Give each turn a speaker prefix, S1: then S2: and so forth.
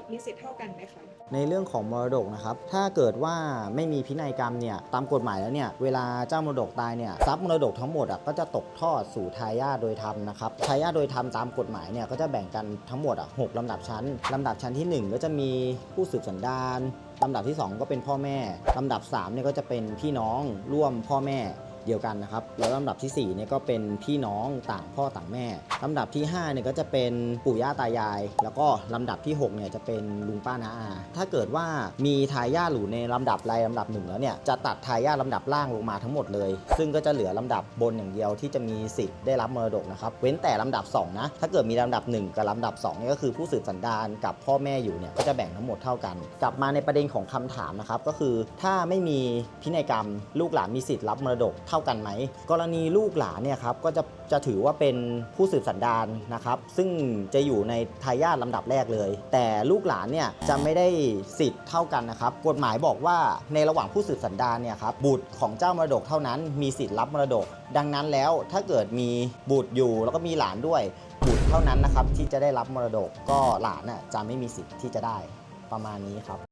S1: ดมีสิทธิ์เท่ากันไหมคะ
S2: ในเรื่องของมรดกนะครับ ถ้าเกิดว่าไม่มีพินัยกรรมเนี่ยตามกฎหมายแล้วเนี่ยเวลาเจ้ามรดกตายเนี่ยทรัพย์มรดกทั้งหมดอะก็จะตกทอดสู่ทายาทโดยธรรมนะครับทายาทโดยธรรมตามกฎหมายเนี่ยก็จะแบ่งกันทั้งหมดอะหกลำดับชั้นลำดับชั้นที่ 1 ก็จะมีผู้สืบสันดานลำดับที่ 2 ก็เป็นพ่อแม่ลำดับ3เนี่ยก็จะเป็นพี่น้องร่วมพ่อแม่ เดียวกันนะครับ แล้วลำดับที่4เนี่ยก็เป็นพี่น้องต่างพ่อต่างแม่ลำดับที่5เนี่ยก็จะเป็นปู่ย่าตายาย แล้วก็ลำดับที่6เนี่ยจะเป็นลุงป้าน้าอา ถ้าเกิดว่ามีทายาทหรือในลำดับรายลำดับหนึ่งแล้วเนี่ยจะตัดทายาทลำดับล่างลงมาทั้งหมดเลย ซึ่งก็จะเหลือลำดับบนอย่างเดียวที่จะมีสิทธิ์ได้รับมรดกนะครับ เว้นแต่ลำดับสองนะ ถ้าเกิดมีลำดับ 1 กับลำดับ2เนี่ยก็คือผู้สืบสันดานกับพ่อแม่อยู่เนี่ยก็จะแบ่งทั้งหมดเท่ากัน กลับมาในประเด็นของคำถามนะครับก็คือถ้าไม่มีพินัยกรรม ลูกหลานมีสิทธิ์รับมรดกเท่ากันไหม กรณีลูกหลานเนี่ยครับก็จะจะถือว่าเป็นผู้สืบสันดานนะครับซึ่งจะอยู่ในทายาทลำดับแรกเลย แต่ลูกหลานเนี่ยจะไม่ได้สิทธิ์เท่ากันนะครับกฎหมายบอกว่าในระหว่างผู้สืบสันดานเนี่ยครับบุตรของเจ้ามรดกเท่านั้นมีสิทธิ์รับมรดก ดังนั้นแล้วถ้าเกิดมีบุตรอยู่แล้วก็มีหลานด้วยบุตรเท่านั้นนะครับที่จะได้รับมรดกก็หลานน่ะจะไม่มีสิทธิ์ที่จะได้ประมาณนี้ครับ